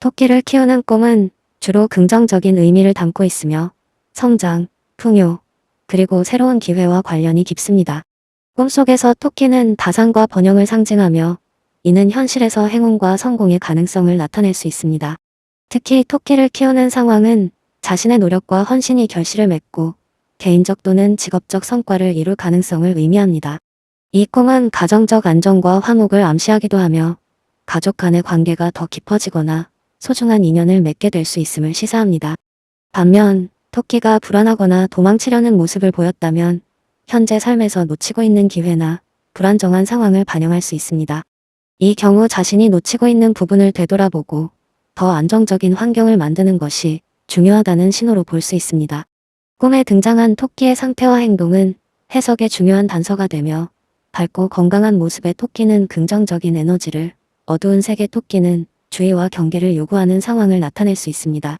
토끼를 키우는 꿈은 주로 긍정적인 의미를 담고 있으며 성장, 풍요, 그리고 새로운 기회와 관련이 깊습니다. 꿈속에서 토끼는 다산과 번영을 상징하며 이는 현실에서 행운과 성공의 가능성을 나타낼 수 있습니다. 특히 토끼를 키우는 상황은 자신의 노력과 헌신이 결실을 맺고 개인적 또는 직업적 성과를 이룰 가능성을 의미합니다. 이 꿈은 가정적 안정과 화목을 암시하기도 하며 가족 간의 관계가 더 깊어지거나 소중한 인연을 맺게 될 수 있음을 시사합니다. 반면 토끼가 불안하거나 도망치려는 모습을 보였다면 현재 삶에서 놓치고 있는 기회나 불안정한 상황을 반영할 수 있습니다. 이 경우 자신이 놓치고 있는 부분을 되돌아보고 더 안정적인 환경을 만드는 것이 중요하다는 신호로 볼 수 있습니다. 꿈에 등장한 토끼의 상태와 행동은 해석의 중요한 단서가 되며 밝고 건강한 모습의 토끼는 긍정적인 에너지를, 어두운 색의 토끼는 주의와 경계를 요구하는 상황을 나타낼 수 있습니다.